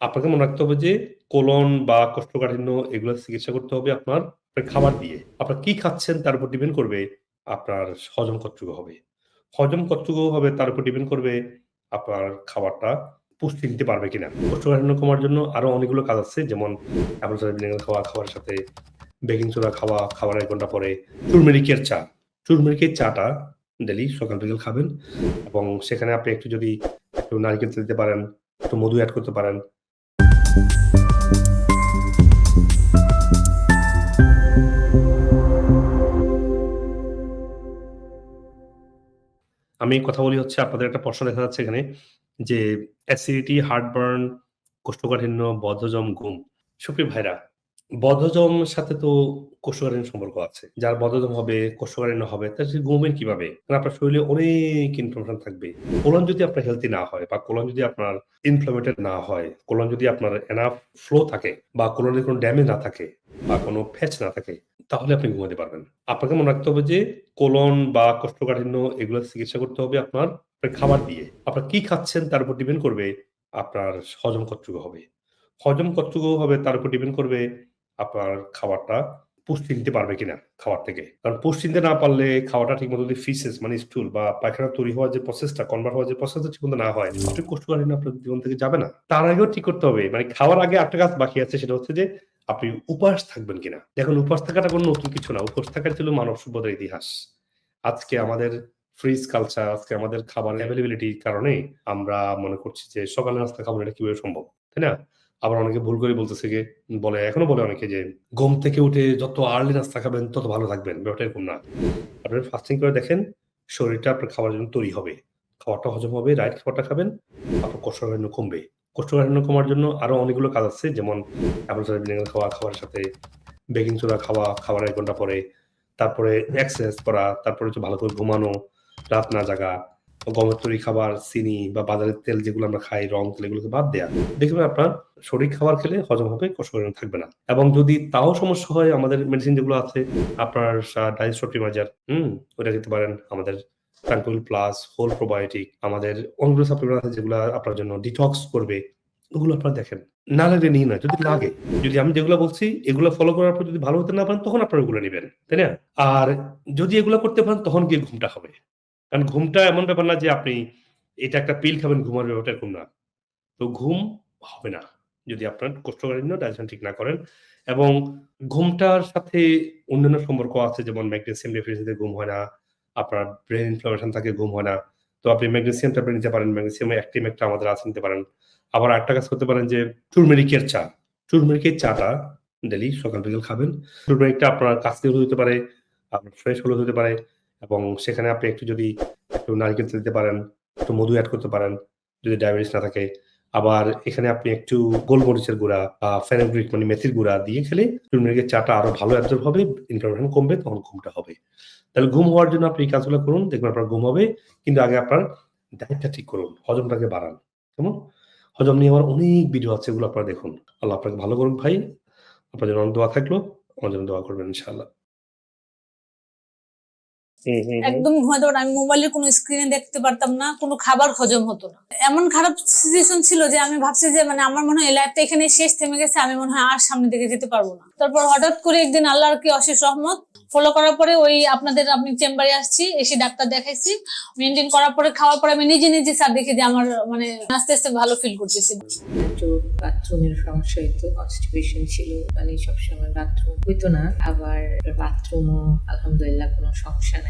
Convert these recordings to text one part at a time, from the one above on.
আপনাকে মনে রাখতে হবে যে কোলন বা কোষ্ঠকাঠিন্য এগুলো চিকিৎসা করতে হবে আপনার খাবার দিয়ে। আপনার কি খাচ্ছেন তার উপর ডিপেন্ড করবে আপনার হজম কতটুকু হবে। হজম কতটুকু হবে তার উপর ডিপেন্ড করবে আপনার খাবারটা পুষ্টি নিতে পারবে কিনা। কোষ্ঠকাঠিন্য কমার জন্য আরও অনেকগুলো কাজ আছে যেমন খাওয়া, খাবারের সাথে বেকিং সোডা খাওয়া, খাওয়ার এক ঘণ্টা পরে টুরমেরিকের চা। টুরমেরিকের চাটা ডেলি সকাল বিকেল খাবেন এবং সেখানে আপনি একটু যদি একটু নারিকেল তেল দিতে পারেন, একটু মধু অ্যাড করতে পারেন। আমি কথা বলি হচ্ছে আপনাদের একটা প্রশ্ন দেখা যাচ্ছে এখানে যে অ্যাসিডিটি, হার্টবার্ন, কোষ্ঠকাঠিন্য, বদ্ধজম ঘুম। সুপ্রিয় ভাইরা, বদ্ধজম সাথে তো কোষ্ঠকাঠিন্য সম্পর্ক আছে। যার বদহজম হবে, কোষ্ঠকাঠিন্য হবে তার সে ঘুমবেন কীভাবে? আপনার শরীরে অনেক ইনফরমেশন থাকবে। কোলন যদি আপনার হেলদি না হয় বা কোলন যদি আপনার ইনফ্লামেটেড না হয়, কোলন যদি আপনার এনাফ ফ্লো থাকে বা কোলনে কোনো ড্যামেজ না থাকে বা কোনো প্যাচ না থাকে তাহলে আপনি ঘুমাতে পারবেন। আপনাকে মনে রাখতে হবে যে কোলন বা কোষ্ঠকাঠিন্য এগুলো চিকিৎসা করতে হবে আপনার আপনার খাবার দিয়ে। আপনার কি খাচ্ছেন তার উপর ডিপেন্ড করবে আপনার হজম কতটুকু হবে। হজম কতটুকু হবে তার উপর ডিপেন্ড করবে আপনার খাবারটা পুষ্টি নিতে পারবে কিনা খাওয়ার থেকে। কারণ পুষ্টি নিতে না পারলে খাওয়াটা ঠিকমতো যদি ফিসেস মানে স্টুল বা পায়খানা তৈরি হওয়ার যে প্রসেসটা কনভার্ট হওয়ার যে প্রসেসটা ঠিকমতো না হয়, কোষ্ঠকাঠিন্য আপনার জীবন থেকে যাবে না। তার আগেও ঠিক করতে হবে। মানে খাওয়ার আগে আরেকটা কাজ বাকি আছে সেটা হচ্ছে যে আপনি উপবাস থাকবেন কিনা। দেখুন উপাস থাকাটা কোনো নতুন কিছু না। উপবাস থাকাটা ছিল মানব সভ্যতার ইতিহাস। আজকে আমাদের ফ্রিজ কালচার, আজকে আমাদের খাবার অ্যাভেলেবিলিটির কারণে আমরা মনে করছি যে সকালে নাস্তা খাব না এটা কীভাবে সম্ভব। তাই না? আবার অনেকে ভুল করে বলতেছে যে বলে এখনও বলে অনেকে যে ঘুম থেকে উঠে যত আর্লি নাস্তা খাবেন তত ভালো থাকবেন। ব্যাপারটা এরকম না। আপনারা ফাস্টিং করে দেখেন শরীরটা আপনার খাওয়ার জন্য তৈরি হবে। খাবারটা হজম হবে, রাইট খাবারটা খাবেন, আপনার কোষ্ঠকাঠিন্য কমবে। কোষ্ঠকাঠিন্য কমার জন্য আরও অনেকগুলো কাজ আছে যেমন অ্যাপল ভিনেগার খাওয়া, খাবারের সাথে বেকিং সোডা খাওয়া, খাওয়ার ১ ঘণ্টা পরে, তারপরে এক্সারসাইজ করা, তারপরে হচ্ছে ভালো করে ঘুমানো, রাত না জাগা, গমের তৈরি খাবার, চিনি বা বাজারের তেল যেগুলো আমরা খাই, রং তেল এগুলোকে বাদ দেওয়া দেখবেন আপনার সঠিক খাবার খেলে হজম হবে, কোষ্ঠকাঠিন্য থাকবে না। এবং যদি তাও সমস্যা হয় আমাদের মেডিসিন যেগুলো আছে আপনার অপ্টিমাইজার, হুম? ওটা খেতে পারেন। আমাদের ট্রাঙ্কুইল প্লাস, হোল প্রোবায়োটিক আমাদের অনেকগুলো সাপ্লিমেন্ট আছে যেগুলা আপনার জন্য ডিটক্স করবে। ওগুলো আপনারা দেখেন। না লাগলে নিন না। যদি লাগে, যদি আমি যেগুলো বলছি এগুলো ফলো করার পর যদি ভালো হতে না পারেন তখন আপনারা ওগুলো নিবেন। তাই না? আর যদি এগুলো করতে পারেন তখন গিয়ে ঘুমটা হবে। কারণ ঘুমটা এমন ব্যাপার না যে আপনি এটা একটা পিল খাবেন ঘুমার ব্যাপারটা এরকম না। তো ঘুম হবে না। যদি আপনার কোষ্ঠকাঠিন্য ডাইজেশন ঠিক না করেন এবং ঘুমটার সাথে অন্যান্য সম্পর্ক আছে যেমন ম্যাগনেসিয়াম ডেফিসিয়েন্সিতে ঘুম হয় না, আপনার ব্রেন ইনফ্লামেশন থাকে ঘুম হয় না। তো আপনি ম্যাগনেসিয়াম ট্যাবলেট নিতে পারেন। ম্যাগনেসিয়াম অ্যাক্টিভ একটা আমাদের আছে নিতে পারেন। আবার আরেকটা কাজ করতে পারেন যে টুরমেরিকের চা। টুরমেরিকের চাটা ডেলি সকাল বিকাল খাবেন। টুরমেরিকটা আপনার হলুদ হতে পারে, আপনার ফ্রেশ হলুদ হতে পারে এবং সেখানে আপনি একটু যদি একটু নারিকেল তেল দিতে পারেন, একটু মধু অ্যাড করতে পারেন যদি ডায়াবেটিস না থাকে। আবার এখানে আপনি একটু গোলমরিচের গুঁড়া বা ফেনুগ্রিক মানে মেথির গুঁড়া দিয়ে খেলে টুরমেরিকের চাটা আরও ভালো অ্যাবজর্ব হবে, ইনফ্লামেশন কমবে তখন ঘুমটা হবে। তাহলে ঘুম হওয়ার জন্য আপনি এই কাজগুলো করুন। দেখবেন আপনার ঘুম হবে। কিন্তু আগে আপনার ডায়েটটা ঠিক করুন। হজমটাকে বাড়ান। কেমন? হজম নিয়ে আমার অনেক ভিডিও আছে এগুলো আপনারা দেখুন। আল্লাহ আপনাকে ভালো করুন ভাই। আপনার জন্য অনেক দোয়া থাকল। আমার জন্য দোয়া করবেন ইনশাআল্লাহ। একদম ঘুমাতে পারতাম আমি মোবাইলের কোনো স্ক্রিনে দেখতে পারতাম না কোনো খাবার হজম হতো না। এমন খারাপ সিচুয়েশন ছিল যে আমি ভাবছি যে মানে আমার মনে হয় লাইফটা এখানে শেষ থেমে গেছে আমি মনে হয় আর সামনের দিকে যেতে পারব না। তারপর হঠাৎ করে একদিন আল্লাহর কি অশেষ রহমত ফলো করার পরে ওই আপনাদের আপনি চেম্বারে আসছি এসে ডাক্তার দেখাইছি। মেনটেন করার পরে খাওয়ার পরে আমি নিজে নিজে স্যার দেখে যে আমার মানে আস্তে আস্তে ভালো ফিল করতেছি। একটু বাথরুমের সমস্যা হইতো কনস্টিপেশন ছিল মানে সবসময় বাথরুম হইতো না। আবার বাথরুমও আলহামদুলিল্লাহ কোনো সমস্যা নাই।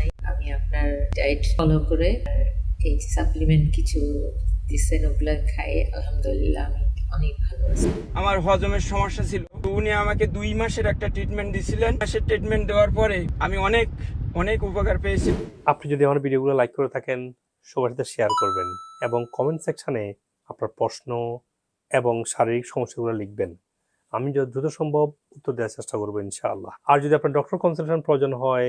ডায়েট ফলো করে এই সাপ্লিমেন্ট কিছু দিচ্ছেন ওগুলো খাই আলহামদুলিল্লাহ আমি অনেক ভালো আছি। আমার হজমের সমস্যা ছিল। উনি আমাকে দুই মাসের একটা ট্রিটমেন্ট দিছিলেন। মাসের ট্রিটমেন্ট দেওয়ার পরে আমি অনেক অনেক উপকার পেয়েছি। আপনি যদি আমার ভিডিওগুলো লাইক করে থাকেন সবার সাথে শেয়ার করবেন এবং কমেন্ট সেকশনে আপনার প্রশ্ন এবং শারীরিক সমস্যাগুলো লিখবেন। আমি যত দ্রুত সম্ভব উত্তর দেওয়ার চেষ্টা করব ইনশাআল্লাহ। আর যদি আপনার ডক্টর কনসালটেশন প্রয়োজন হয়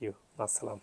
you. Assalam.